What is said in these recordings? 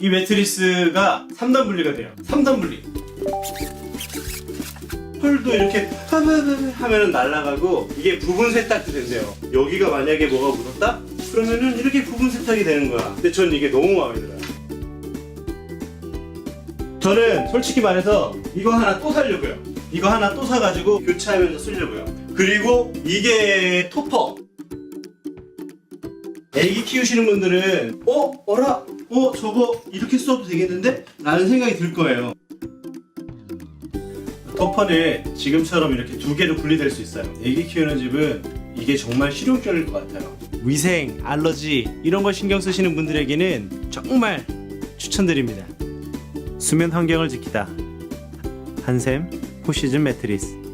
이 매트리스가 3단 분리가 돼요. 3단 분리. 펄도 이렇게 하면은 날아가고 이게 부분 세탁도 된대요. 여기가 만약에 뭐가 묻었다? 그러면은 이렇게 부분 세탁이 되는 거야. 근데 전 이게 너무 마음에 들어요. 저는 솔직히 말해서 이거 하나 또 사려고요. 이거 하나 또 사가지고 교체하면서 쓰려고요. 그리고 이게 토퍼. 애기 키우시는 분들은 어? 어라? 어? 저거 이렇게 써도 되겠는데? 라는 생각이 들 거예요. 토퍼는 지금처럼 이렇게 두 개로 분리될 수 있어요. 애기 키우는 집은 이게 정말 실용적일 것 같아요. 위생, 알러지 이런 거 신경 쓰시는 분들에게는 정말 추천드립니다. 수면 환경을 지키다. 한샘 포시즌 매트리스.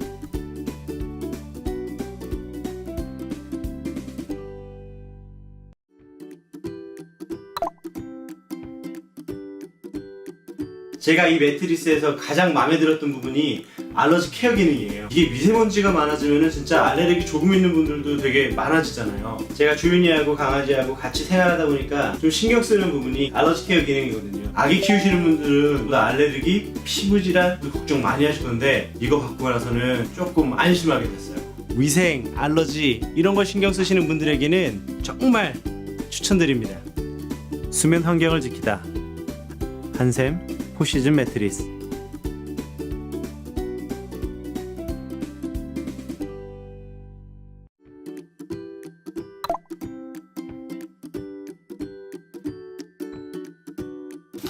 제가 이 매트리스에서 가장 마음에 들었던 부분이 알러지 케어 기능이에요. 이게 미세먼지가 많아지면은 진짜 알레르기 조금 있는 분들도 되게 많아지잖아요. 제가 주윤이하고 강아지하고 같이 생활하다 보니까 좀 신경 쓰는 부분이 알러지 케어 기능이거든요. 아기 키우시는 분들은 뭐 알레르기, 피부 질환 걱정 많이 하시던데 이거 갖고 나서는 조금 안심하게 됐어요. 위생, 알러지 이런 거 신경 쓰시는 분들에게는 정말 추천드립니다. 수면 환경을 지키다. 한샘 포시즌 매트리스.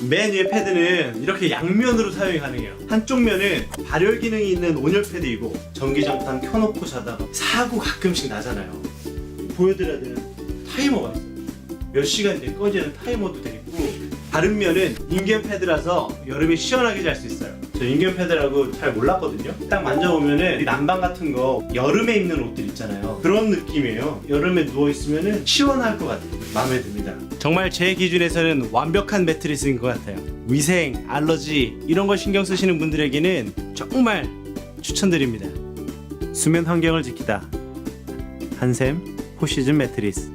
맨 위에 패드는 이렇게 양면으로 사용이 가능해요. 한쪽 면은 발열 기능이 있는 온열 패드이고 전기장판 켜놓고 자다가 사고 가끔씩 나잖아요. 보여드려야 되는 타이머가 있어요. 몇 시간 뒤에 꺼지는 타이머도 돼 있고 다른 면은 인견 패드라서 여름에 시원하게 잘 수 있어요. 저 인견 패드라고 잘 몰랐거든요. 딱 만져보면은 이 난방 같은 거 여름에 입는 옷들 있잖아요. 그런 느낌이에요. 여름에 누워 있으면은 시원할 것 같아요. 마음에 듭니다. 정말 제 기준에서는 완벽한 매트리스인 것 같아요. 위생, 알러지 이런 거 신경 쓰시는 분들에게는 정말 추천드립니다. 수면 환경을 지키다. 한샘 포시즌 매트리스.